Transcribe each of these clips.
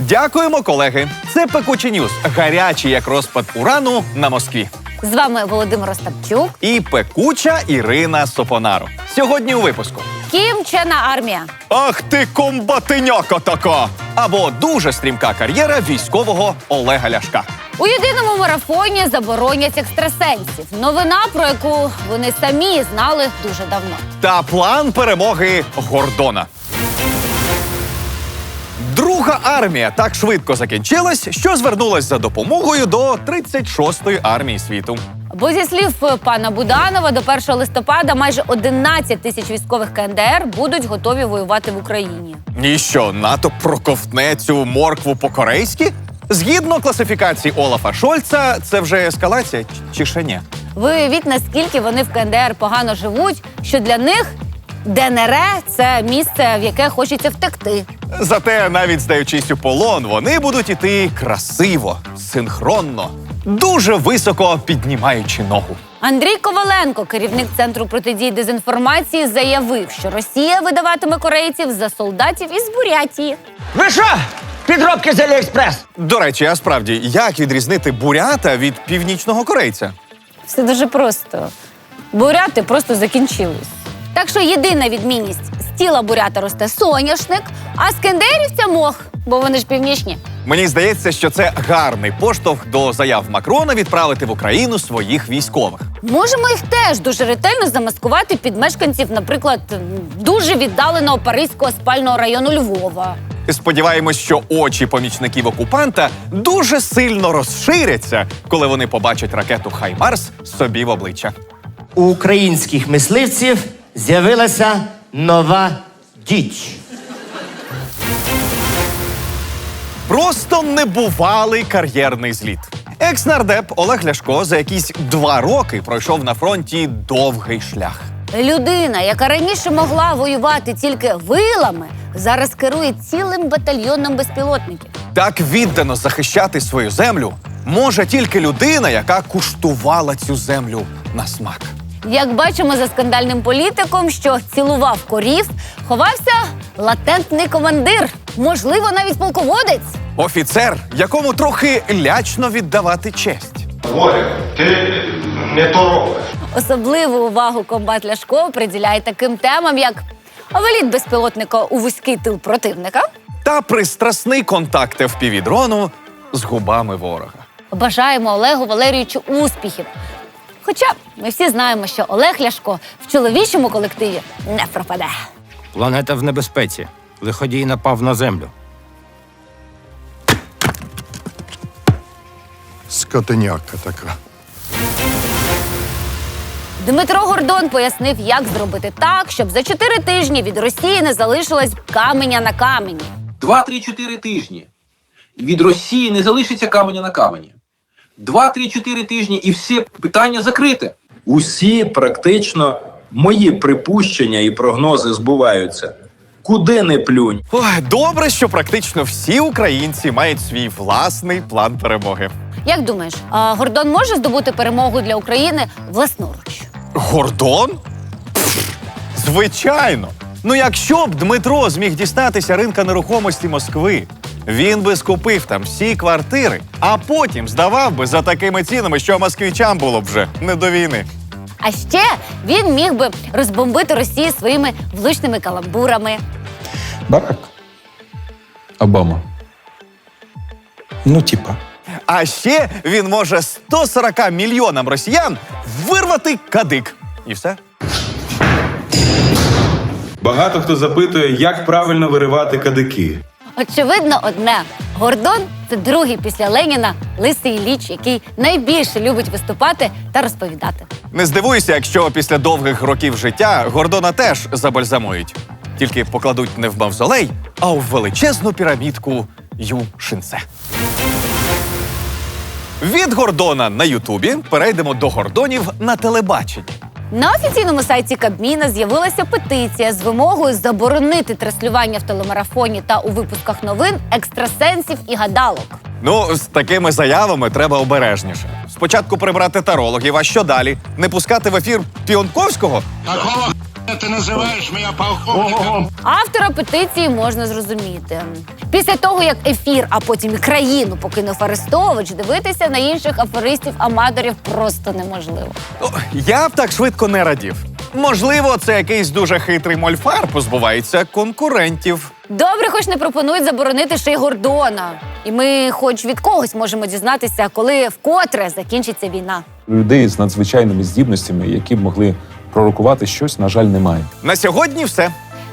Дякуємо, колеги. Це пекучі Ньюз. Гарячий як розпад урану на Москві. З вами Володимир Остапчук. І пекуча Ірина Сопонаро. Сьогодні у випуску. Ким вчена армія. Ах ти комбатиняка така! Або дуже стрімка кар'єра військового Олега Ляшка. У єдиному марафоні заборонять екстрасенсів. Новина, про яку вони самі знали дуже давно. Та план перемоги Гордона. Друга армія так швидко закінчилась, що звернулась за допомогою до 36-ї армії світу. Бо зі слів пана Буданова, до 1 листопада майже 11 тисяч військових КНДР будуть готові воювати в Україні. І що, НАТО проковтне цю моркву по-корейськи? Згідно класифікації Олафа Шольца, це вже ескалація чи ще ні? Ви уявіть, наскільки вони в КНДР погано живуть, що для них ДНР це місце, в яке хочеться втекти. Зате, навіть здаючись у полон, вони будуть іти красиво, синхронно, дуже високо піднімаючи ногу. Андрій Коваленко, керівник центру протидії дезінформації, заявив, що Росія видаватиме корейців за солдатів із Бурятії. Ви що? Підробки з Аліекспрес. До речі, а справді, як відрізнити бурята від північного корейця? Все дуже просто. Буряти просто закінчились. Так що єдина відмінність з тіла бурята росте соняшник, а з кендерівця мох, бо вони ж північні. Мені здається, що це гарний поштовх до заяв Макрона відправити в Україну своїх військових. Можемо їх теж дуже ретельно замаскувати під мешканців, наприклад, дуже віддаленого Паризького спального району Львова. Сподіваємось, що очі помічників окупанта дуже сильно розширяться, коли вони побачать ракету Хаймарс собі в обличчя. У українських мисливців з'явилася нова діч. Просто небувалий кар'єрний зліт. Екс-нардеп Олег Ляшко за якісь два роки пройшов на фронті довгий шлях. Людина, яка раніше могла воювати тільки вилами, зараз керує цілим батальйоном безпілотників. Так віддано захищати свою землю може тільки людина, яка куштувала цю землю на смак. Як бачимо за скандальним політиком, що цілував корів, ховався латентний командир, можливо, навіть полководець. Офіцер, якому трохи лячно віддавати честь. Боря, ти не то робиш. Особливу увагу комбат Ляшко приділяє таким темам, як виліт безпілотника у вузький тил противника, Та пристрасний контакт FPV-дрону з губами ворога. Бажаємо Олегу Валерійовичу успіхів. Хоча ми всі знаємо, що Олег Ляшко в чоловічому колективі не пропаде. Планета в небезпеці. Лиходій напав на землю. Скотиняка така. Дмитро Гордон пояснив, як зробити так, щоб за чотири тижні від Росії не залишилось каменя на камені. 2-3-4 тижні. Від Росії не залишиться каменя на камені. 2-3-4 тижні і все питання закрите. Усі практично мої припущення і прогнози збуваються. Куди не плюнь. Ой, добре, що практично всі українці мають свій власний план перемоги. Як думаєш, а Гордон може здобути перемогу для України власноруч? Гордон? Пф, звичайно. Ну, якщо б Дмитро зміг дістатися ринка нерухомості Москви, він би скупив там всі квартири, а потім здавав би за такими цінами, що москвичам було б вже не до війни. А ще він міг би розбомбити Росію своїми влучними каламбурами. Барак. Обама. Ну, типа. А ще він може 140 мільйонам росіян вирвати кадик. І все. Багато хто запитує, як правильно виривати кадики. Очевидно, одне Гордон це другий після Леніна лисий ліч, який найбільше любить виступати та розповідати. Не здивуйся, якщо після довгих років життя Гордона теж забальзамують. Тільки покладуть не в мавзолей, а в величезну пірамідку Ю Шинце. Від Гордона на Ютубі перейдемо до Гордонів на телебаченні. На офіційному сайті Кабміна з'явилася петиція з вимогою заборонити транслювання в телемарафоні та у випусках новин екстрасенсів і гадалок. Ну, з такими заявами треба обережніше. Спочатку прибрати тарологів, а що далі? Не пускати в ефір Піонковського? Ти називаєш мене полковником? Автора петиції можна зрозуміти. Після того, як ефір, а потім і країну покинув Арестович, дивитися на інших аферистів-аматорів просто неможливо. О, Я б так швидко не радів. Можливо, це якийсь дуже хитрий мольфар позбувається конкурентів. Добре, хоч не пропонують заборонити ще й Гордона. І ми, хоч від когось, можемо дізнатися, коли вкотре закінчиться війна. Людей з надзвичайними здібностями, які б могли пророкувати щось, на жаль, немає. На сьогодні все.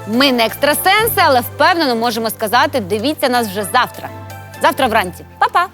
Ми не екстрасенси, але впевнено можемо сказати: дивіться нас вже завтра. Завтра вранці. Па-па!